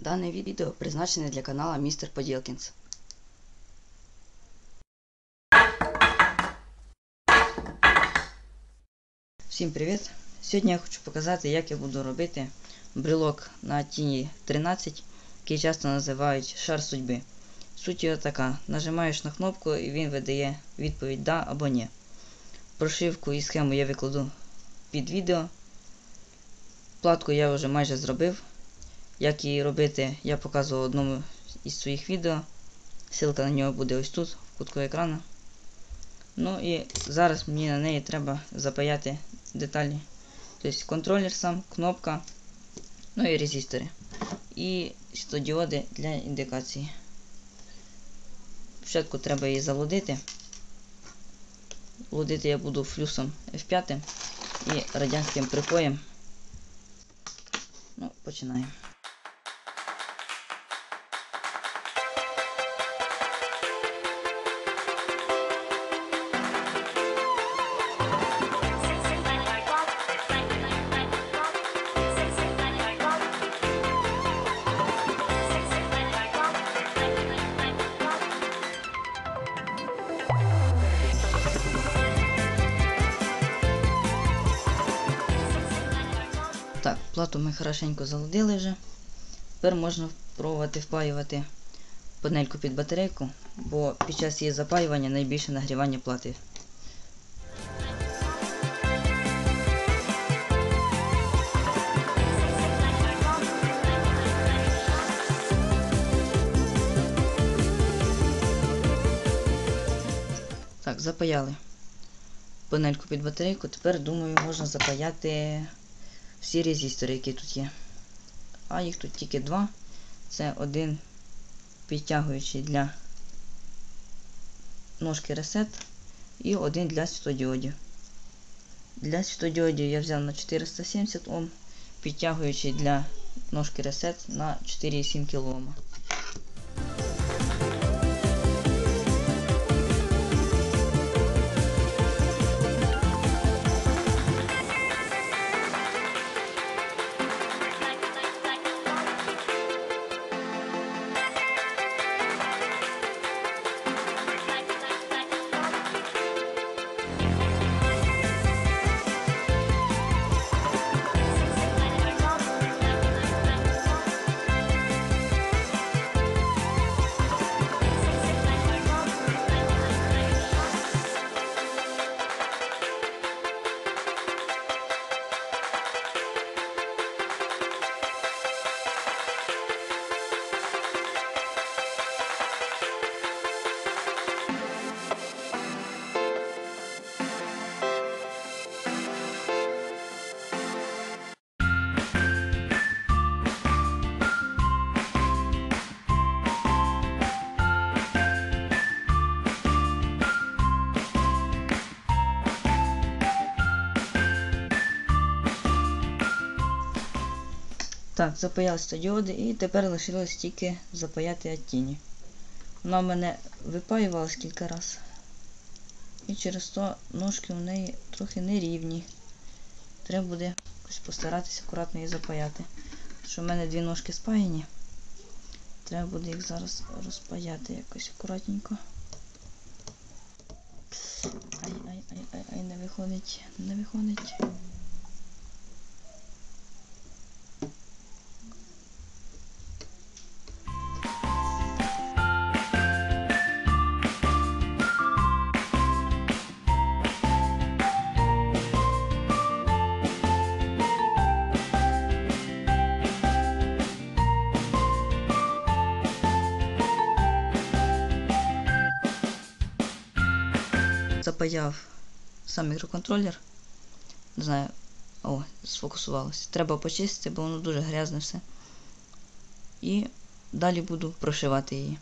Дане відео призначене для канала Містер Поділкінс. Всім привіт! Сьогодні я хочу показати, як я буду робити брелок на тіні 13, який часто називають шар судьби. Суть його така: нажимаєш на кнопку і він видає відповідь да або ні. Прошивку і схему я викладу під відео. Платку я вже майже зробив. Як її робити, я показував в одному із своїх відео. Ссылка на нього буде ось тут, в кутку екрану. Ну і зараз мені на неї треба запаяти деталі. Тобто контролер сам, кнопка, ну і резистори. І світлодіоди для індикації. Спочатку треба її заводити. Вводити я буду флюсом F5 і радянським припоєм. Ну, починаємо. Плату ми хорошенько залудили вже. Тепер можна пробувати впаювати панельку під батарейку, бо під час її запаювання найбільше нагрівання плати. Так, запаяли панельку під батарейку. Тепер, думаю, можна запаяти всі резистори, які тут є. А їх тут тільки два. Це один підтягуючий для ножки ресет і один для світодіодів. Для світодіодів я взяв на 470 Ом, підтягуючий для ножки ресет на 4,7 кОм. Так, запаяли стадіоди і тепер лишилось тільки запаяти тіні. Вона в мене випаювалась кілька разів. І через то ножки у неї трохи нерівні. Треба буде якось постаратися акуратно її запаяти. Що в мене дві ножки спаяні. Треба буде їх зараз розпаяти якось акуратненько. Ай-ай-ай-ай, не виходить, не виходить. Запаяв сам мікроконтролер. Не знаю, о, сфокусувалося. Треба почистити, бо воно дуже грязне все. І далі буду прошивати її.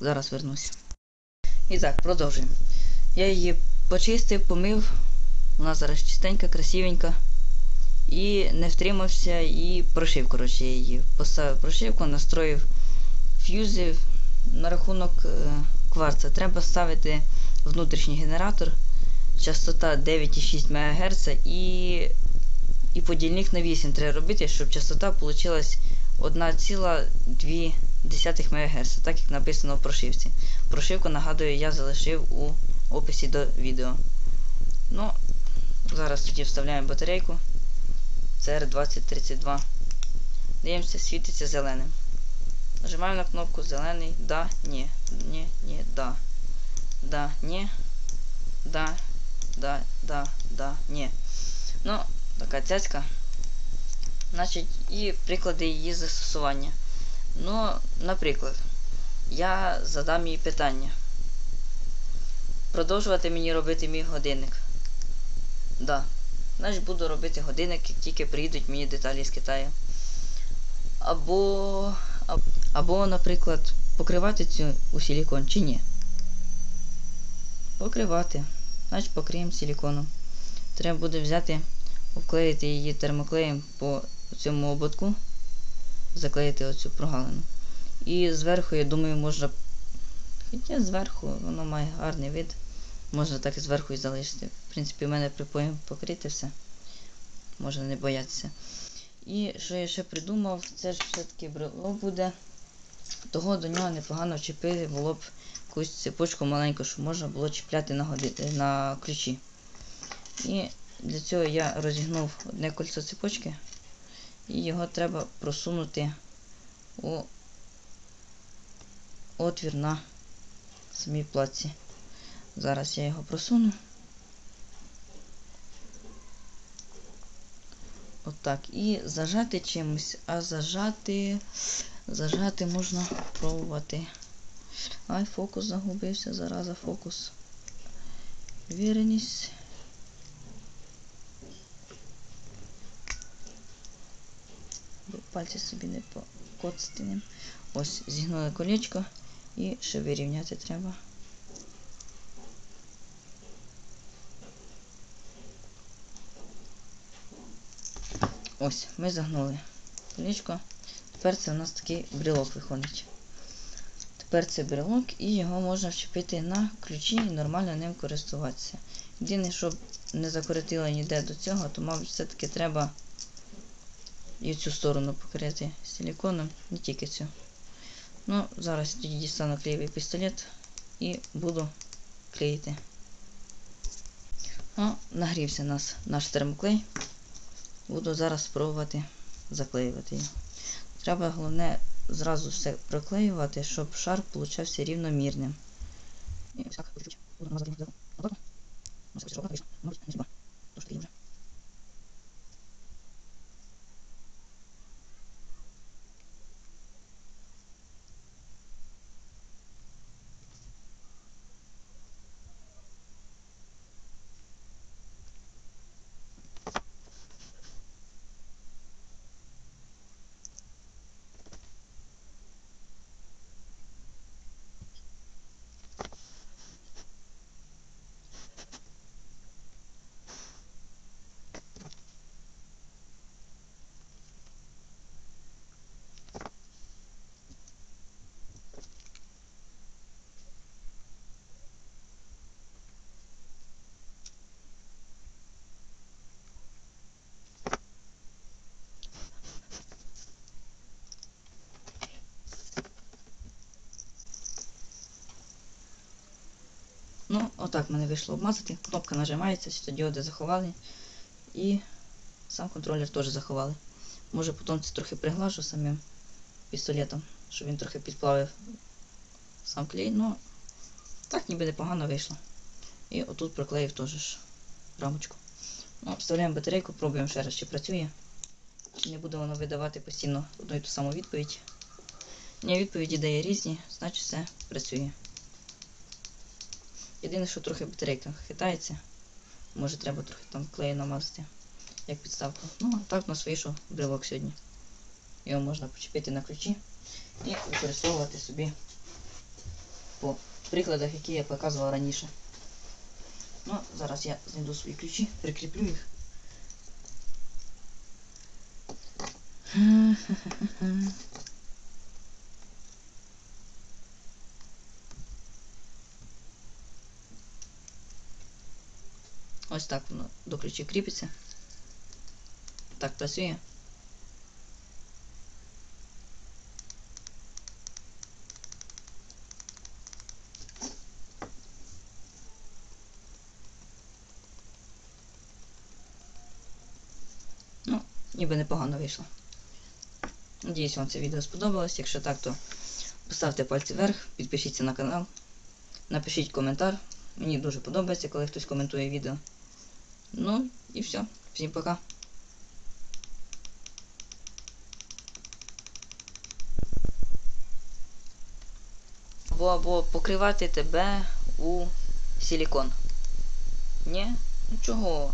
Зараз вернуся. І так, продовжуємо. Я її почистив, помив. Вона зараз чистенька, красивенька. І не втримався і прошив, коротше, її. Поставив прошивку, настроїв ф'юзи на рахунок е, кварца. Треба ставити внутрішній генератор, частота 9,6 МГц і і подільник на 8 треба робити, щоб частота вийшла 1,2 МГц, так як написано в прошивці. Прошивку, нагадую, я залишив у описі до відео. Ну, зараз тоді вставляємо батарейку. CR2032. Дивимося, світиться зеленим. Нажимаємо на кнопку зелений, да, ні, ні, ні, да. Да, ні, да, да, да, да, ні. Ну, така цяцька. Значить, і приклади її застосування. Ну, наприклад, я задам їй питання. Продовжувати мені робити мій годинник. Да. Значить буду робити годинник, як тільки приїдуть мені деталі з Китаю. Або, аб- або, наприклад, покривати цю у силікон чи ні. Покривати. Значить покриємо силіконом. Треба буде взяти, обклеїти її термоклеєм по цьому ободку, заклеїти оцю прогалину. І зверху, я думаю, можна. Хоча зверху воно має гарний вид. Можна так і зверху і залишити. В принципі, в мене припоєм покрити все. Можна не боятися. І що я ще придумав, це ж все-таки брелок буде. Того до нього непогано вчепити було б якусь цепочку маленьку, щоб можна було чіпляти на, годи... на ключі. І для цього я розігнув одне кольцо цепочки. І його треба просунути у отвір на самій платці. Зараз я його просуну. Отак. І зажати чимось, а зажати. Зажати можна пробувати. Ай, фокус загубився, зараза, фокус. Віреність. Пальці собі не покоцати ним. Ось, зігнули колечко і ще вирівняти треба. Ось, ми загнули колечко. Тепер це у нас такий брелок виходить. Тепер це брелок і його можна вчепити на ключі і нормально ним користуватися. Єдине, щоб не закоротило ніде до цього, то, мабуть, все-таки треба і цю сторону покрити силіконом, не тільки цю. Ну, зараз тоді дістану клеєвий пістолет і буду клеїти. О, нагрівся нас наш термоклей. Буду зараз спробувати заклеювати його. Треба головне зразу все проклеювати, щоб шар получався рівномірним. І так, Ну, отак мене вийшло обмазати. Кнопка нажимається, світодіоди заховали. І сам контролер теж заховали. Може потім це трохи приглажу самим пістолетом, щоб він трохи підплавив сам клей, ну так ніби непогано вийшло. І отут проклеїв теж рамочку. Ну, вставляємо батарейку, пробуємо ще раз, чи працює. Чи не буде воно видавати постійно одну і ту саму відповідь. Ні, відповіді дає різні, значить все працює. Єдине, що трохи батарейка хитається. Може треба трохи там клею намазати, як підставку. Ну, а так у нас вийшов брелок сьогодні. Його можна почепити на ключі і використовувати собі по прикладах, які я показував раніше. Ну, зараз я знайду свої ключі, прикріплю їх. Ось так воно до ключі кріпиться. Так працює. Ну, ніби непогано вийшло. Надіюсь, вам це відео сподобалось. Якщо так, то поставте пальці вверх, підпишіться на канал, напишіть коментар. Мені дуже подобається, коли хтось коментує відео. Ну і все. Всім пока. Або, або покривати тебе у силікон. Ні? Ну чого?